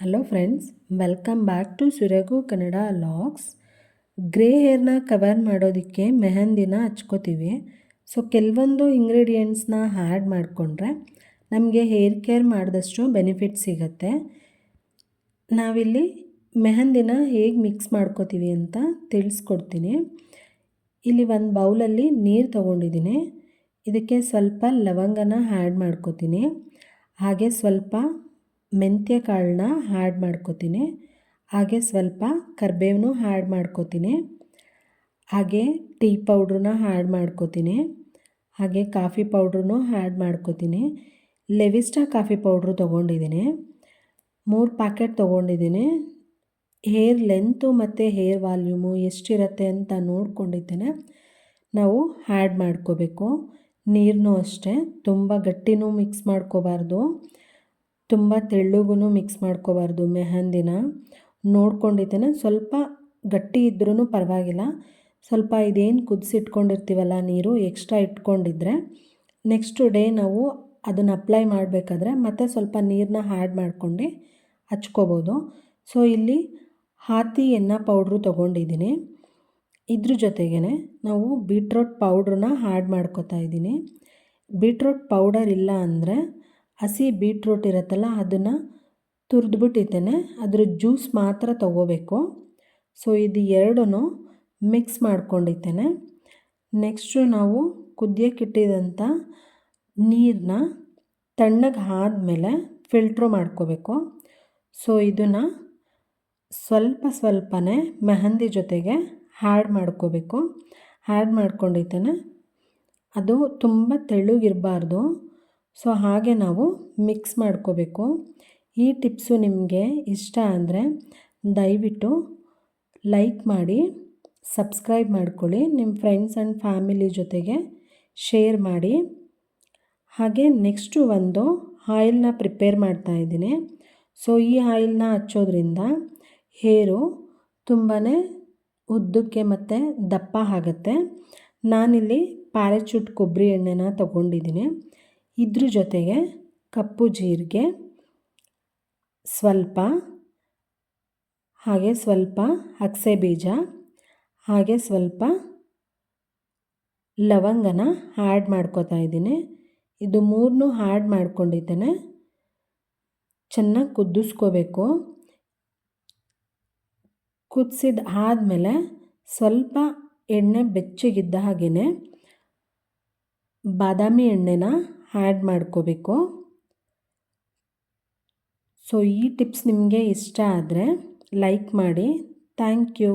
Hello friends welcome back to Suragu Kannada vlogs grey ಹೇರ್ನ cover ಮಾಡೋದಕ್ಕೆ ಮೆಹಂದಿನ ಹಚ್ಕೋತೀವಿ. So ಕೆಲವೊಂದು ಇಂಗ್ರೀಡಿಯೆಂಟ್ಸ್ನ add ಮಾಡಿಕೊಂಡ್ರೆ ನಮಗೆ ಹೇರ್ ಕೇರ್ ಮಾಡಿದಷ್ಟು ಬೆನಿಫಿಟ್ ಸಿಗುತ್ತೆ. ನಾವಿಲ್ಲಿ ಮೆಹಂದಿನ ಹೇಗೆ ಮಿಕ್ಸ್ ಮಾಡ್ಕೋತೀವಿ ಅಂತ ತಿಳಿಸ್ಕೊಡ್ತೀನಿ. ಇಲ್ಲಿ ಒಂದು ಬೌಲಲ್ಲಿ ನೀರು ತೊಗೊಂಡಿದ್ದೀನಿ. ಇದಕ್ಕೆ ಸ್ವಲ್ಪ ಲವಂಗನ ಆ್ಯಡ್ ಮಾಡ್ಕೋತೀನಿ. ಹಾಗೆ ಸ್ವಲ್ಪ ಮೆಂತ್ಯ ಕಾಳನ್ನ ಹ್ಯಾಡ್ ಮಾಡ್ಕೋತೀನಿ. ಹಾಗೆ ಸ್ವಲ್ಪ ಕರ್ಬೇವನ್ನೂ ಆ್ಯಡ್ ಮಾಡ್ಕೋತೀನಿ. ಹಾಗೆ ಟೀ ಪೌಡ್ರನ್ನ ಆ್ಯಡ್ ಮಾಡ್ಕೋತೀನಿ. ಹಾಗೆ ಕಾಫಿ ಪೌಡ್ರನ್ನೂ ಆ್ಯಡ್ ಮಾಡ್ಕೋತೀನಿ. ಲೆವಿಸ್ಟಾ ಕಾಫಿ ಪೌಡ್ರು ತೊಗೊಂಡಿದ್ದೀನಿ. ಮೂರು ಪ್ಯಾಕೆಟ್ ತೊಗೊಂಡಿದ್ದೀನಿ. ಹೇರ್ ಲೆಂತು ಮತ್ತು ಹೇರ್ ವಾಲ್ಯೂಮು ಎಷ್ಟಿರುತ್ತೆ ಅಂತ ನೋಡ್ಕೊಂಡಿದ್ದೇನೆ. ನಾವು ಹ್ಯಾಡ್ ಮಾಡ್ಕೋಬೇಕು. ನೀರನ್ನೂ ಅಷ್ಟೇ. ತುಂಬ ಗಟ್ಟಿನೂ ಮಿಕ್ಸ್ ಮಾಡ್ಕೋಬಾರ್ದು. ತುಂಬ ತೆಳ್ಳಗೂ ಮಿಕ್ಸ್ ಮಾಡ್ಕೋಬಾರ್ದು ಮೆಹಂದಿನ. ನೋಡ್ಕೊಂಡಿದ್ದೇನೆ, ಸ್ವಲ್ಪ ಗಟ್ಟಿ ಇದ್ರೂ ಪರವಾಗಿಲ್ಲ. ಸ್ವಲ್ಪ ಇದೇನು ಕುದಿಸಿಟ್ಕೊಂಡಿರ್ತೀವಲ್ಲ ನೀರು ಎಕ್ಸ್ಟ್ರಾ ಇಟ್ಕೊಂಡಿದ್ರೆ ನೆಕ್ಸ್ಟ್ ಡೇ ನಾವು ಅದನ್ನು ಅಪ್ಲೈ ಮಾಡಬೇಕಾದ್ರೆ ಮತ್ತೆ ಸ್ವಲ್ಪ ನೀರನ್ನ ಹ್ಯಾಡ್ ಮಾಡ್ಕೊಂಡು ಹಚ್ಕೋಬೋದು. ಸೊ ಇಲ್ಲಿ ಹಾತಿ ಎನ್ನ ಪೌಡ್ರು ತೊಗೊಂಡಿದ್ದೀನಿ. ಇದ್ರ ಜೊತೆಗೇ ನಾವು ಬೀಟ್ರೋಟ್ ಪೌಡ್ರನ್ನ ಹ್ಯಾಡ್ ಮಾಡ್ಕೋತಾ ಇದ್ದೀನಿ. ಬೀಟ್ರೋಟ್ ಪೌಡರ್ ಇಲ್ಲ ಅಂದರೆ ಹಸಿ ಬೀಟ್ರೂಟ್ ಇರುತ್ತಲ್ಲ, ಅದನ್ನು ತುರಿದ್ಬಿಟ್ಟಿದ್ದೇನೆ. ಅದರ ಜ್ಯೂಸ್ ಮಾತ್ರ ತಗೋಬೇಕು. ಸೊ ಇದು ಎರಡೂ ಮಿಕ್ಸ್ ಮಾಡ್ಕೊಂಡಿದ್ದೇನೆ. ನೆಕ್ಸ್ಟು ನಾವು ಕುದಿಯೋಕ್ಕಿಟ್ಟಿದಂಥ ನೀರನ್ನ ತಣ್ಣಗೆ ಆದಮೇಲೆ ಫಿಲ್ಟ್ರ್ ಮಾಡ್ಕೋಬೇಕು. ಸೊ ಇದನ್ನು ಸ್ವಲ್ಪ ಸ್ವಲ್ಪನೇ ಮೆಹಂದಿ ಜೊತೆಗೆ ಹ್ಯಾಡ್ ಮಾಡ್ಕೋಬೇಕು. ಹ್ಯಾಡ್ ಮಾಡ್ಕೊಂಡಿದ್ದೇನೆ. ಅದು ತುಂಬ ತೆಳ್ಳಗಿರಬಾರ್ದು ಸೊ ಹಾಗೆ ನಾವು ಮಿಕ್ಸ್ ಮಾಡ್ಕೋಬೇಕು. ಈ ಟಿಪ್ಸು ನಿಮಗೆ ಇಷ್ಟ ಅಂದರೆ ದಯವಿಟ್ಟು ಲೈಕ್ ಮಾಡಿ, ಸಬ್ಸ್ಕ್ರೈಬ್ ಮಾಡ್ಕೊಳ್ಳಿ ನಿಮ್ಮ ಫ್ರೆಂಡ್ಸ್ ಆ್ಯಂಡ್ ಫ್ಯಾಮಿಲಿ ಜೊತೆಗೆ ಶೇರ್ ಮಾಡಿ. ಹಾಗೆ ನೆಕ್ಸ್ಟು ಒಂದು ಆಯಿಲ್ನ ಪ್ರಿಪೇರ್ ಮಾಡ್ತಾ ಇದ್ದೀನಿ. ಸೊ ಈ ಆಯಿಲ್ನ ಹಚ್ಚೋದ್ರಿಂದ ಹೇರು ತುಂಬಾ ಉದ್ದಕ್ಕೆ ಮತ್ತು ದಪ್ಪ ಆಗುತ್ತೆ. ನಾನಿಲ್ಲಿ ಪ್ಯಾರಾಚೂಟ್ ಕೊಬ್ಬರಿ ಎಣ್ಣೆನ ತೊಗೊಂಡಿದ್ದೀನಿ. ಇದ್ರ ಜೊತೆಗೆ ಕಪ್ಪು ಜೀರಿಗೆ, ಸ್ವಲ್ಪ, ಹಾಗೆ ಸ್ವಲ್ಪ ಅಗಸೆ ಬೀಜ, ಹಾಗೆ ಸ್ವಲ್ಪ ಲವಂಗನ ಆ್ಯಡ್ ಮಾಡ್ಕೋತಾ ಇದ್ದೀನಿ. ಇದು ಮೂರನ್ನೂ ಆ್ಯಡ್ ಮಾಡ್ಕೊಂಡಿದ್ದೇನೆ. ಚೆನ್ನಾಗಿ ಕುದಿಸ್ಕೋಬೇಕು. ಕುದಿಸಿದ ಆದಮೇಲೆ ಸ್ವಲ್ಪ ಎಣ್ಣೆ ಬೆಚ್ಚಗಿದ್ದ ಹಾಗೆಯೇ ಬಾದಾಮಿ ಎಣ್ಣೆನ ಆ್ಯಡ್ ಮಾಡ್ಕೋಬೇಕು. ಸೊ ಈ ಟಿಪ್ಸ್ ನಿಮಗೆ ಇಷ್ಟ ಆದರೆ ಲೈಕ್ ಮಾಡಿ. Thank you